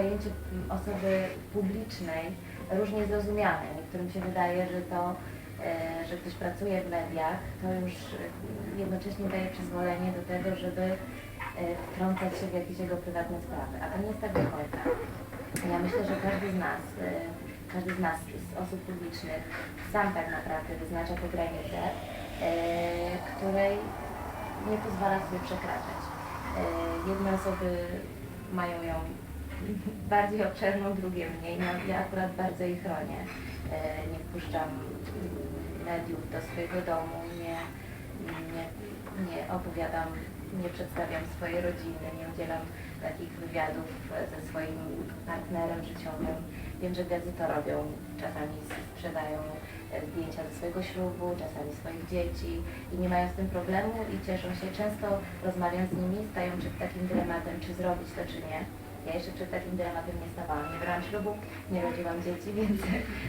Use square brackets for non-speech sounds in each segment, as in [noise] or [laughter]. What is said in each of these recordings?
pojęcie mm, osoby publicznej różnie zrozumiane. Niektórym się wydaje, że to, e, że ktoś pracuje w mediach, to już e, jednocześnie daje przyzwolenie do tego, żeby e, wtrącać się w jakieś jego prywatne sprawy. A to nie jest tak do końca. Ja myślę, że każdy z nas, każdy z nas, z osób publicznych, sam tak naprawdę wyznacza tę granicę, której nie pozwala sobie przekraczać. Jedne osoby mają ją bardziej obszerną, drugie mniej. No, ja akurat bardzo ich chronię. E, Nie wpuszczam mm, mediów do swojego domu, nie, nie, nie opowiadam, nie przedstawiam swojej rodziny, nie udzielam takich wywiadów ze swoim partnerem życiowym. Wiem, że gezy to robią, czasami sprzedają e, zdjęcia ze swojego ślubu, czasami swoich dzieci i nie mają z tym problemu i cieszą się. Często rozmawiam z nimi, stają przed takim dylematem, czy zrobić to, czy nie. Ja jeszcze przed takim dylematem nie stawałam, nie brałam ślubu, nie rodziłam dzieci, [laughs] więc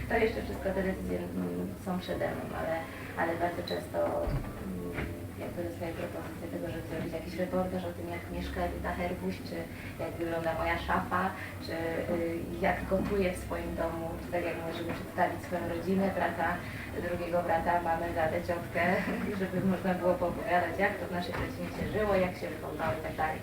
to jeszcze wszystko te decyzje mm, są przede mną, ale, ale bardzo często mm, jakby dostaję propozycję tego, żeby zrobić jakiś reportaż o tym, jak mieszka Edyta Herbuś, czy jak wygląda moja szafa, czy y, jak gotuję w swoim domu, czy tak jak mówię, żeby przedstawić swoją rodzinę, brata, drugiego brata, mamę, tatę, ciotkę, [laughs] żeby można było poopowiadać, jak to w naszej rodzinie się żyło, jak się wychowało i tak dalej.